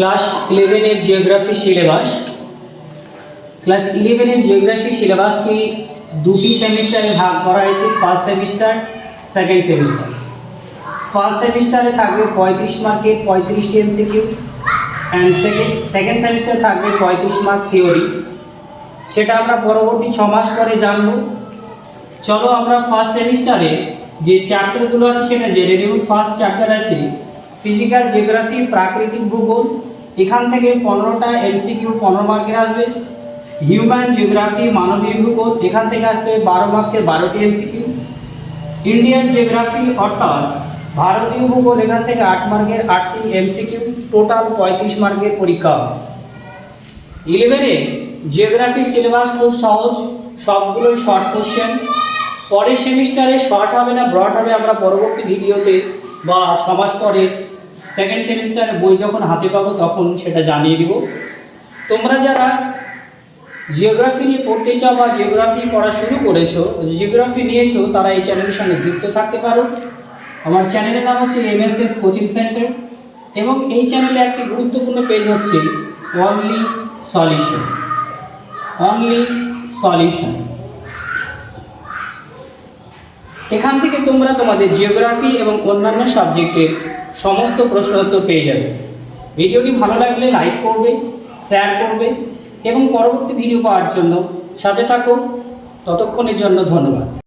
Class ইলেভেনের geography syllabus class ইলেভেনের geography সিলেবাসকে দুটি সেমিস্টারে ভাগ করা হয়েছে first semester second semester first সেমিস্টারে থাকবে পঁয়ত্রিশ মার্কের পঁয়ত্রিশটি এমসিকিউ অ্যান্ড সেকেন্ড সেকেন্ড সেমিস্টারে থাকবে পঁয়ত্রিশ মার্ক থিওরি সেটা আমরা পরবর্তী ছ মাস পরে জানব। চলো আমরা ফার্স্ট সেমিস্টারে যে চ্যাপ্টারগুলো আছে সেটা জেনে নেব। ফার্স্ট চ্যাপ্টার আছে ফিজিক্যাল জিওগ্রাফি প্রাকৃতিক ভূগোল এখান থেকে পনেরোটা এমসিকিউ পনেরো মার্কের আসবে। হিউম্যান জিওগ্রাফি মানবীয় ভূগোল এখান থেকে আসবে বারো মার্কসের বারোটি এমসিকিউ ইন্ডিয়ান জিওগ্রাফি অর্থাৎ ভারতীয় ভূগোল, এখান থেকে আট মার্কের আটটি এমসিকিউ টোটাল পঁয়ত্রিশ মার্কের পরীক্ষা। ইলেভেনে জিওগ্রাফি সিলেবাস খুব সহজ, সবগুলোই শর্ট কোশ্চেন পরের সেমিস্টারে শর্ট হবে না ব্রড হবে, আমরা পরবর্তী ভিডিওতে বা ছ মাস পরে সেকেন্ড সেমিস্টারে বই যখন হাতে পাবো, তখন সেটা জানিয়ে দিব। তোমরা যারা জিওগ্রাফি নিয়ে পড়তে চাও বা জিওগ্রাফি পড়া শুরু করেছ জিওগ্রাফি নিয়েছো, তারা এই চ্যানেলের সঙ্গে যুক্ত থাকতে পারো। আমার চ্যানেলের নাম হচ্ছে এমএসএস কোচিং সেন্টার এবং এই চ্যানেলে একটি গুরুত্বপূর্ণ পেজ হচ্ছে অনলি সলিউশন অনলি সলিউশন এখান থেকে তোমরা তোমাদের জিওগ্রাফি এবং অন্যান্য সাবজেক্টের সমস্ত প্রশ্নোত্তর পেয়ে যাবে। ভিডিওটি ভালো লাগলে লাইক করবে শেয়ার করবে এবং পরবর্তী ভিডিও পাওয়ার জন্য সাথে থাকো ততক্ষণের জন্য ধন্যবাদ।